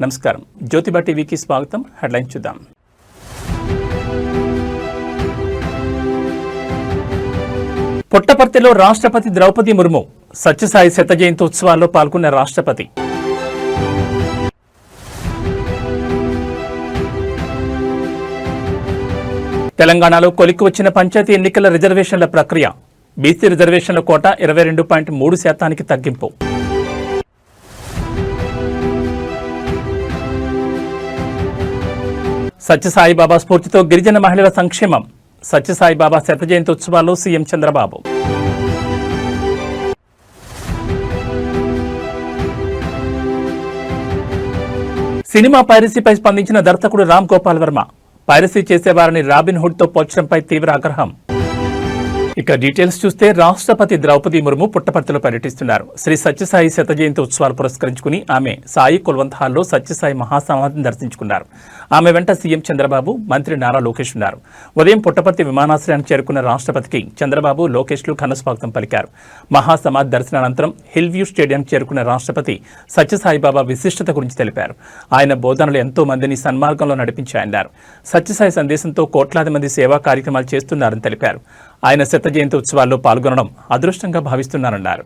నమస్కారం. జ్యోతిబా టీవీకి స్వాగతం. హెడ్లైన్ చూద్దాం. పుట్టపర్తిలో రాష్ట్రపతి ద్రౌపది ముర్ము సత్యసాయి శత జయంతి ఉత్సవాల్లో పాల్గొన్న రాష్ట్రపతి. తెలంగాణలో కొలిక్కి వచ్చిన పంచాయతీ ఎన్నికల రిజర్వేషన్ల ప్రక్రియ బీసీ రిజర్వేషన్ల కోట ఇరవై రెండు పాయింట్ మూడు శాతానికి తగ్గింపు. సత్యసాయిబాబా స్ఫూర్తితో గిరిజన మహిళల సంక్షేమం. సత్యసాయిబాబా శత జయంతి ఉత్సవాల్లో సీఎం చంద్రబాబు. సినిమా పైరసీపై స్పందించిన దర్శకుడు రామ్ గోపాల్ వర్మ. పైరసీ చేసేవారిని రాబిన్ హుడ్ పోల్చడంపై తీవ్ర ఆగ్రహం. ఇక డీటెయిల్స్ చూస్తే రాష్ట్రపతి ద్రౌపది ముర్ము పుట్టపర్తిలో పర్యటిస్తున్నారు. శ్రీ సత్యసాయి శత జయంతి ఉత్సవాలు పురస్కరించుకుని ఆమె సాయి కుల్వంత్ హాల్లో సత్యసాయి మహాసమాధిని దర్శించుకున్నారు. ఆమె వెంట సీఎం చంద్రబాబు మంత్రి నారా లోకేష్ ఉన్నారు. ఉదయం పుట్టపర్తి విమానాశ్రయానికి చేరుకున్న రాష్ట్రపతికి చంద్రబాబు లోకేష్లు ఘనస్వాగతం పలికారు. మహాసమాధి దర్శనానంతరం హిల్ వ్యూ స్టేడియంకి చేరుకున్న రాష్ట్రపతి సత్యసాయిబాబా విశిష్టత గురించి తెలిపారు. ఆయన బోధనలు ఎంతో మందిని సన్మార్గంలో నడిపించాయన్నారు. సత్యసాయి సందేశంతో కోట్లాది మంది సేవా కార్యక్రమాలు చేస్తున్నారని తెలిపారు. ఆయన శత జయంతి ఉత్సవాల్లో పాల్గొనడం అదృష్టంగా భావిస్తున్నారన్నారు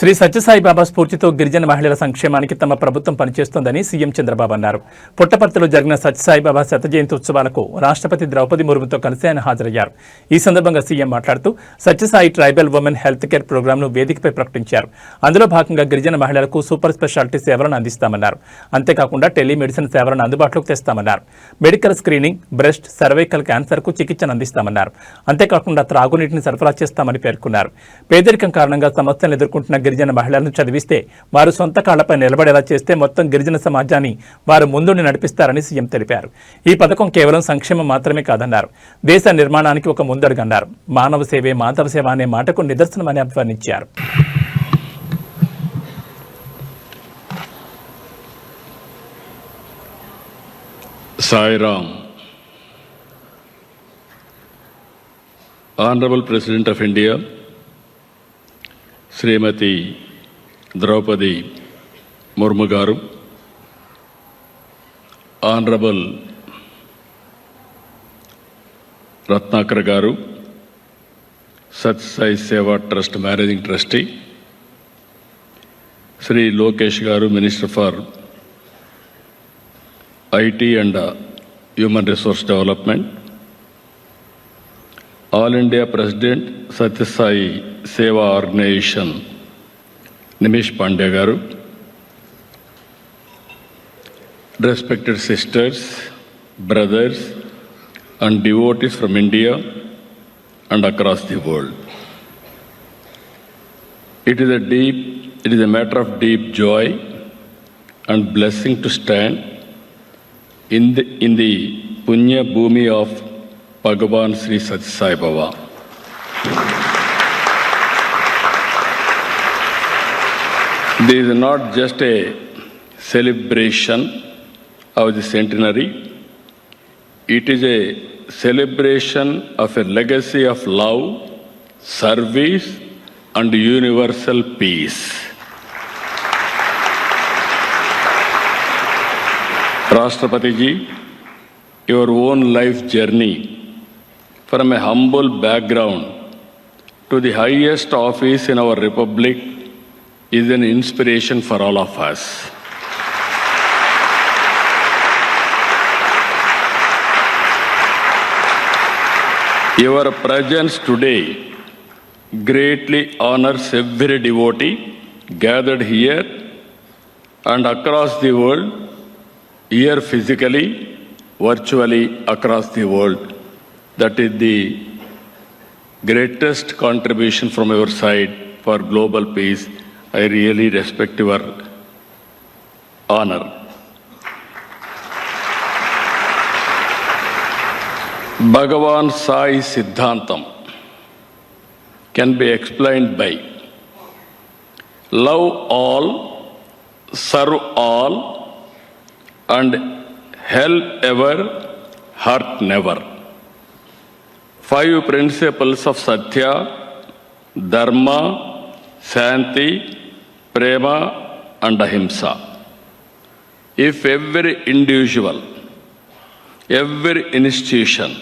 శ్రీ సత్యసాయిబాబా స్ఫూర్తితో గిరిజన మహిళల సంక్షేమానికి తమ ప్రభుత్వం పనిచేస్తోందని సీఎం చంద్రబాబు అన్నారు. పుట్టపర్తిలో జరిగిన సత్యసాయిబాబా శత జయంతి ఉత్సవాలకు రాష్ట్రపతి ద్రౌపది ముర్ముతో కలిసి ఆయన హాజరయ్యారు. ఈ సందర్భంగా సీఎం మాట్లాడుతూ Sathya Sai tribal women health care ప్రోగ్రాంను వేదికపై ప్రకటించారు. అందులో భాగంగా గిరిజన మహిళలకు సూపర్ స్పెషాలిటీ సేవలను అందిస్తామన్నారు. అంతేకాకుండా టెలిమెడిసిన్ సేవలను అందుబాటులోకి తెస్తామన్నారు. మెడికల్ స్క్రీనింగ్ బ్రెస్ట్ సర్వైకల్ క్యాన్సర్కు చికిత్సను అందిస్తామన్నారు. అంతేకాకుండా త్రాగునీటిని సరఫరా చేస్తామని పేర్కొన్నారు. పేదరికం కారణంగా సమస్యలను ఎదుర్కొంటున్న గిరిజన మహిళలను చదివిస్తే వారు సొంత కాళ్ళపై నిలబడేలా చేస్తే మొత్తం గిరిజన సమాజాన్ని వారు ముందుండి నడిపిస్తారని సీఎం తెలిపారు. ఈ పథకం కేవలం సంక్షేమం మాత్రమే కాదన్నారు. దేశ నిర్మాణానికి ఒక ముందడుగన్నారు మానవ సేవే మాధవ సేవ అనే మాటకు నిదర్శనమని అభివర్ణించారు. Sairam Ram. Honorable President of India, శ్రీమతి ద్రౌపది ముర్ము గారు ఆనరబుల్ రత్నాకర్ గారు Sathya Sai Seva trust managing trustee Shri Lokesh గారు minister for IT and human resource development All India President Satyasai Seva Organization, Nimish Pandey garu, respected sisters, brothers, and devotees from India and across the world. It is a deep, it is a matter of deep joy and blessing to stand in the, in the Punya Bhumi of Bhagavan Shri Sathya Sai Baba This is not just a celebration of the centenary, it is a celebration of a legacy of love, service, and universal peace. Rashtrapati ji, your own life journey from a humble background to the highest office in our republic is an inspiration for all of us. Your presence today greatly honors every devotee gathered here and across the world, here physically, virtually across the world. That is the greatest contribution from your side for global peace. I really respect your honor. Bhagavan Sai Siddhantam can be explained by love all, serve all, and help ever, hurt never. Five principles of Satya, Dharma, Shanti, Prema, and Ahimsa. If every individual, every institution,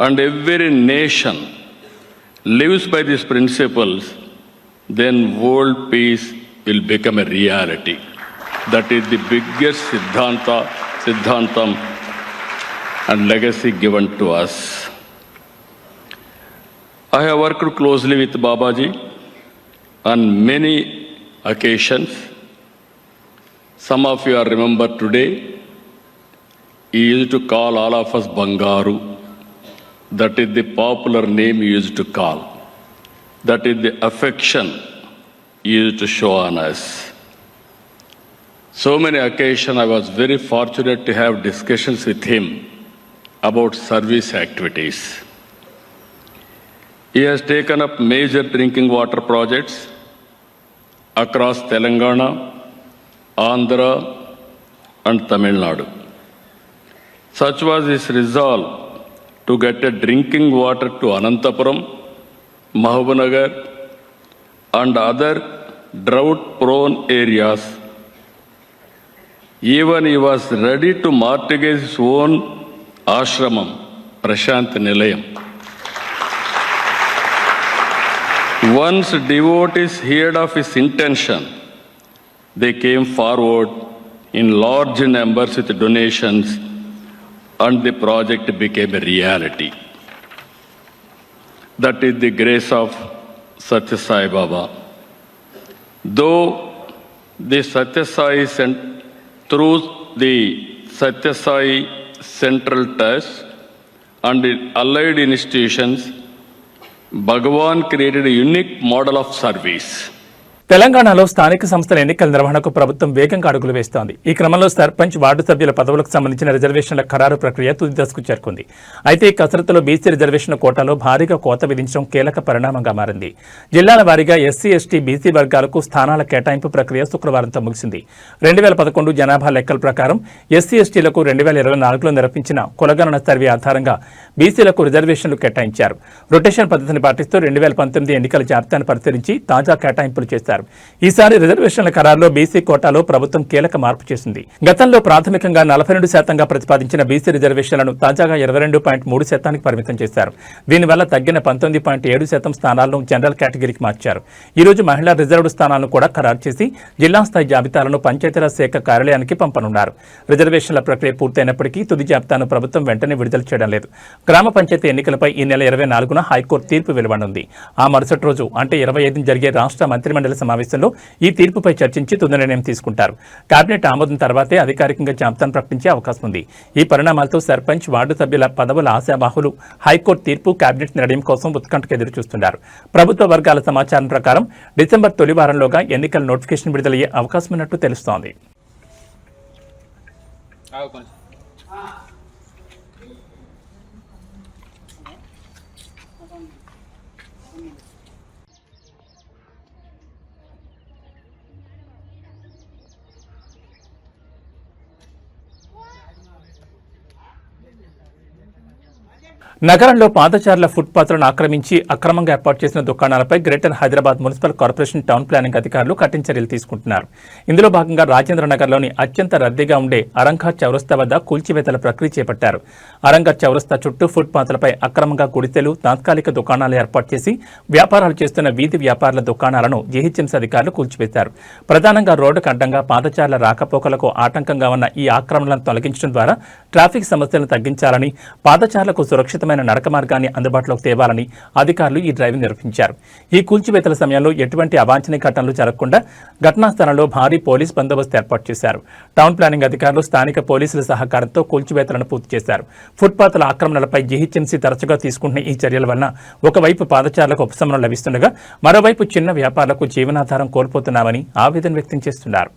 and every nation lives by these principles, then world peace will become a reality. That is the biggest Siddhanta, Siddhantam and legacy given to us. I have worked closely with Babaji on many occasions. Some of you are remember today. He used to call all of us Bangaru. That is the popular name he used to call. That is the affection he used to show on us. So many occasions I was very fortunate to have discussions with him about service activities. He has taken up major drinking water projects across Telangana, Andhra, and Tamil Nadu. Such was his resolve to get a drinking water to Anantapuram, Mahabubnagar, and other drought prone areas. Even he was ready to mortgage his own ashramam, Prashant Nilayam. Once devotees heard of his intention, they came forward in large numbers with donations and the project became a reality. That is the grace of Satya Sai Baba. Though the Satya Sai through the Satya Sai Central Trust and allied institutions, Bhagavan created unique model of service తెలంగాణలో స్థానిక సంస్థల ఎన్నికల నిర్వహణకు ప్రభుత్వం వేగంగా అడుగులు వేస్తోంది. ఈ క్రమంలో సర్పంచ్ వార్డు సభ్యుల పదవులకు సంబంధించిన రిజర్వేషన్ల ఖరారు ప్రక్రియ తుది దశకు చేరుకుంది. అయితే ఈ కసరత్తులో బీసీ రిజర్వేషన్ల కోటాలో భారీగా కోత విధించడం కీలక పరిణామంగా మారింది. జిల్లాల వారీగా ఎస్సీ ఎస్టీ బీసీ వర్గాలకు స్థానాల కేటాయింపు ప్రక్రియ శుక్రవారంతో ముగిసింది. రెండు వేల పదకొండు జనాభా లెక్కల ప్రకారం ఎస్సీ ఎస్టీలకు రెండు వేల ఇరవై నాలుగులో నిర్వహించిన కులగణన సర్వే ఆధారంగా బీసీలకు రిజర్వేషన్లు కేటాయించారు. రొటేషన్ పద్ధతిని పాటిస్తూ రెండు వేల పంతొమ్మిది ఎన్నికల జాబితాను పరిశీలించి తాజా కేటాయింపులు చేశారు. ఈసారి రిజర్వేషన్ల ఖరారులో బీసీ కోటాలో ప్రభుత్వం కీలక మార్పు చేసింది. గతంలో ప్రాథమికంగా నలభై రెండు శాతంగా ప్రతిపాదించిన బీసీ రిజర్వేషన్లను తాజాగా ఇరవై రెండు పాయింట్ మూడు శాతానికి పరిమితం చేశారు. దీనివల్ల తగ్గిన పంతొమ్మిది పాయింట్ ఏడు శాతం స్థానాలను జనరల్ కేటగిరీకి మార్చారు. ఈ రోజు మహిళా రిజర్వ్డ్ స్థానాలను కూడా ఖరారు చేసి జిల్లా స్థాయి జాబితాలను పంచాయతీరాజ్ శాఖ కార్యాలయానికి పంపనున్నారు. రిజర్వేషన్ల ప్రక్రియ పూర్తయినప్పటికీ తుది జాబితాను ప్రభుత్వం వెంటనే విడుదల చేయడం లేదు. గ్రామ పంచాయతీ ఎన్నికలపై ఈ నెల ఇరవై నాలుగున హైకోర్టు తీర్పు వెలువనుంది ఆ మరుసటి రోజు అంటే ఇరవై ఐదున జరిగే రాష్ట్ర మంత్రిమండలి సమావేశంలో ఈ తీర్పుపై చర్చించి తుది నిర్ణయం తీసుకుంటారు. కేబినెట్ ఆమోదం తర్వాతే అధికారికంగా జాబితాను ప్రకటించే అవకాశం ఉంది. ఈ పరిణామాలతో సర్పంచ్ వార్డు సభ్యుల పదవుల ఆశాబాహులు హైకోర్టు తీర్పు కేబినెట్ నిర్ణయం కోసం ఉత్కంఠకు ఎదురు చూస్తున్నారు ప్రభుత్వ వర్గాల సమాచారం ప్రకారం డిసెంబర్ తొలి వారంలోగా ఎన్నికల నోటిఫికేషన్ విడుదలయ్యే అవకాశం ఉన్నట్టు తెలుస్తోంది. నగరంలో పాదచారుల ఫుట్పాత్లను ఆక్రమించి అక్రమంగా ఏర్పాటు చేసిన దుకాణాలపై greater Hyderabad municipal corporation town planning అధికారులు కఠిన చర్యలు తీసుకుంటున్నారు. ఇందులో భాగంగా రాజేంద్ర నగర్లోని అత్యంత రద్దీగా ఉండే అరంఘా చౌరస్తా వద్ద కూల్చివేతల ప్రక్రియ చేపట్టారు. అరంఘా చౌరస్తా చుట్టూ ఫుట్పాత్లపై అక్రమంగా గుడితెలు తాత్కాలిక దుకాణాలు ఏర్పాటు చేసి వ్యాపారాలు చేస్తున్న వీధి వ్యాపారుల దుకాణాలను జీహెచ్ఎంసీ అధికారులు కూల్చివేశారు. ప్రధానంగా రోడ్డుకు అడ్డంగా పాదచారుల రాకపోకలకు ఆటంకంగా ఉన్న ఈ ఆక్రమణలను తొలగించడం ద్వారా ట్రాఫిక్ సమస్యలను తగ్గించాలని పాదచారులకు సురక్షిత సురక్షితమైన నడక మార్గాన్ని అందుబాటులోకి తేవాలని అధికారులు ఈ డ్రైవ్ నిర్వహించారు. ఈ కూల్చివేతల సమయంలో ఎటువంటి అవాంఛనీయ ఘటనలు జరగకుండా ఘటనా స్థలంలో భారీ పోలీస్ బందోబస్తు ఏర్పాటు చేశారు. టౌన్ ప్లానింగ్ అధికారులు స్థానిక పోలీసుల సహకారంతో కూల్చివేతలను పూర్తి చేశారు. ఫుట్పాత్ల ఆక్రమణలపై జీహెచ్ఎంసీ తరచుగా తీసుకుంటున్న ఈ చర్యల వలన ఒకవైపు పాదచారులకు ఉపశమనం లభిస్తుండగా మరోవైపు చిన్న వ్యాపారులకు జీవనాధారం కోల్పోతున్నామని ఆవేదన వ్యక్తం చేస్తున్నారు.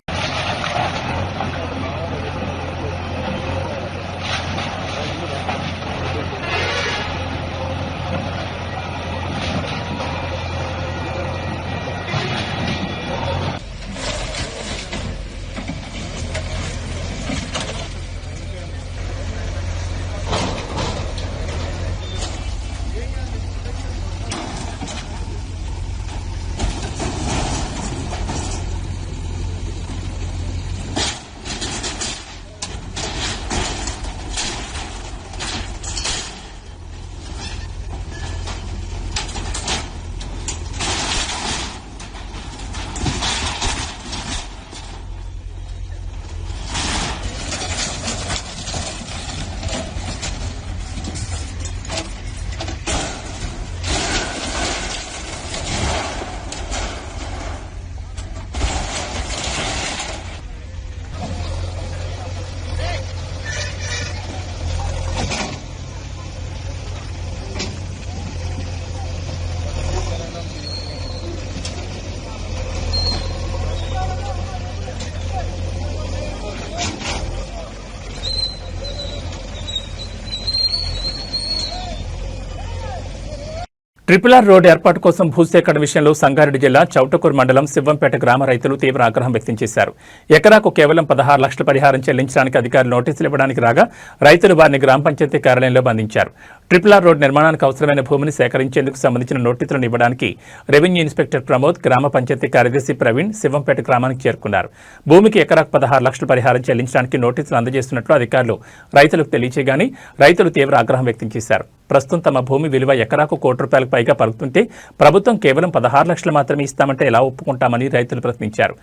ట్రిపుల్ ఆర్ రోడ్ ఏర్పాటు కోసం భూసేకరణ విషయంలో సంగారెడ్డి జిల్లా చౌటకూరు మండలం శివంపేట గ్రామ రైతులు తీవ్ర ఆగ్రహం వ్యక్తం చేశారు. ఎకరాకు కేవలం పదహారు లక్షల పరిహారం చెల్లించడానికి అధికారులు నోటీసులు ఇవ్వడానికి రాగా రైతులు వారిని గ్రామ పంచాయతీ కార్యాలయంలో బంధించారు. ట్రిపుల్ ఆర్ రోడ్ నిర్మాణానికి అవసరమైన భూమిని సేకరించేందుకు సంబంధించిన నోటీసులను ఇవ్వడానికి రెవెన్యూ ఇన్స్పెక్టర్ ప్రమోద్ గ్రామ పంచాయతీ కార్యదర్శి ప్రవీణ్ శివంపేట గ్రామానికి చేరుకున్నారు. భూమికి ఎకరాకు పదహారు లక్షల పరిహారం చెల్లించడానికి నోటీసులు అందజేస్తున్నట్లు అధికారులు రైతులకు తెలియచేయగానే రైతులు తీవ్ర ఆగ్రహం వ్యక్తం చేశారు. ప్రస్తుతం తమ భూమి విలువ ఎకరాకు కోటి రూపాయలకు పైగా పలుకుతుంటే ప్రభుత్వం కేవలం పదహారు లక్షలు మాత్రమే ఇస్తామంటే ఎలా ఒప్పుకుంటామని రైతులు ప్రశ్నించారు.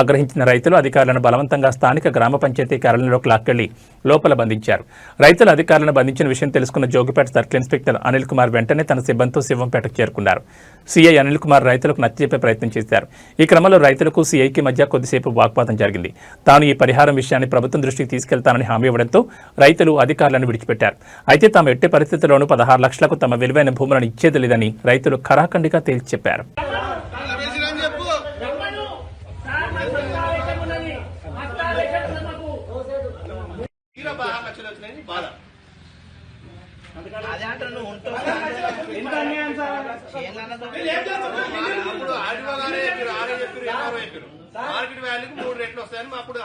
ఆగ్రహించిన రైతులు అధికారులను బలవంతంగా స్థానిక గ్రామ పంచాయతీ కార్యాలయంలోకి లాక్కెళ్ళి లోపల బంధించారు. రైతులు అధికారులను బంధించిన విషయం తెలుసుకున్న జోగిపేట సర్కిల్ ఇన్స్పెక్టర్ అనిల్ కుమార్ వెంటనే తన సిబ్బందితో శివంపేటకు చేరుకున్నారు. సీఐ అనిల్ కుమార్ రైతులకు నచ్చజెప్పే ప్రయత్నం చేశారు. ఈ క్రమంలో రైతులకు సీఐకి మధ్య కొద్దిసేపు వాగ్వాదం జరిగింది. తాను ఈ పరిహారం విషయాన్ని ప్రభుత్వం దృష్టికి తీసుకెళ్తానని హామీ ఇవ్వడంతో రైతులు అధికారులను విడిచిపెట్టారు. అయితే తాము ఎట్టి పరిస్థితుల్లోనూ పదహారు లక్షలకు తమ విలువైన భూములను ఇచ్చేది లేదని రైతులు ఖరాఖండిగా తేల్చి చెప్పారు ఆరే మార్కెట్ వాల్యూకి మూడు రేట్లు వస్తాయని అప్పుడు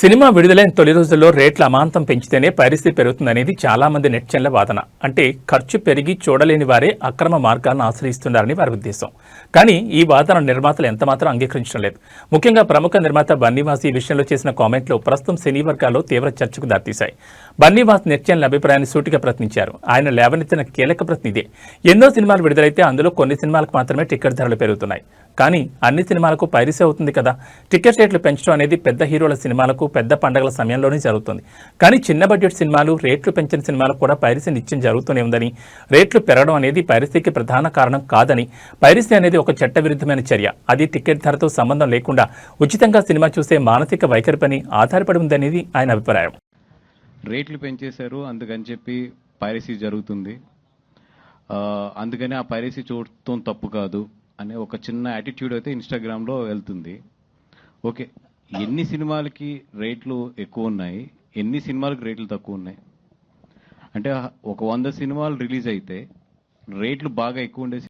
సినిమా విడుదలైన తొలి రోజుల్లో రేట్ల అమాంతం పెంచితేనే పరిస్థితి పెరుగుతుందనేది చాలా మంది నెట్చెన్ల వాదన. అంటే ఖర్చు పెరిగి చూడలేని వారే అక్రమ మార్గాలను ఆశ్రయిస్తున్నారని వారి ఉద్దేశం. కానీ ఈ వాదన నిర్మాతలు ఎంతమాత్రం అంగీకరించడం లేదు. ముఖ్యంగా ప్రముఖ నిర్మాత బన్నీవాస్ ఈ విషయంలో చేసిన కామెంట్లు ప్రస్తుతం సినీ వర్గాల్లో తీవ్ర చర్చకు దారితీశాయి. బన్నీవాస్ నెట్చెన్ల అభిప్రాయాన్ని సూటిగా ప్రశ్నించారు. ఆయన లేవనెత్తిన కీలక ప్రశ్న ఇదే. ఎన్నో సినిమాలు విడుదలైతే అందులో కొన్ని సినిమాలకు మాత్రమే టికెట్ ధరలు పెరుగుతున్నాయి. కానీ అన్ని సినిమాలకు పైరసీ అవుతుంది కదా? టికెట్ రేట్లు పెంచడం అనేది పెద్ద హీరోల సినిమాలకు పెద్ద పండగల సమయంలోనే జరుగుతుంది. కానీ చిన్న బడ్జెట్ సినిమాలు రేట్లు పెంచిన సినిమాలకు కూడా పైరసీ నిత్యం జరుగుతూనే ఉందని రేట్లు పెరగడం అనేది పైరసీకి ప్రధాన కారణం కాదని పైరసీ అనేది ఒక చట్టవిరుద్ధమైన చర్య. అది టికెట్ ధరతో సంబంధం లేకుండా ఉచితంగా సినిమా చూసే మానసిక వైఖరిపని ఆధారపడి ఉందనేది ఆయన అభిప్రాయం. రేట్లు పెంచేశారు అందుకని చెప్పి పైరసీ జరుగుతుంది. అందుకని ఆ పైరసీ చూడటం తప్పు కాదు అనే ఒక చిన్న యాటిట్యూడ్ అయితే ఇన్స్టాగ్రామ్లో వెళ్తుంది. ఓకే. ఎన్ని సినిమాలకి రేట్లు ఎక్కువ ఉన్నాయి? ఎన్ని సినిమాలకు రేట్లు తక్కువ ఉన్నాయి? అంటే ఒక వంద సినిమాలు రిలీజ్ అయితే రేట్లు బాగా ఎక్కువ ఉండే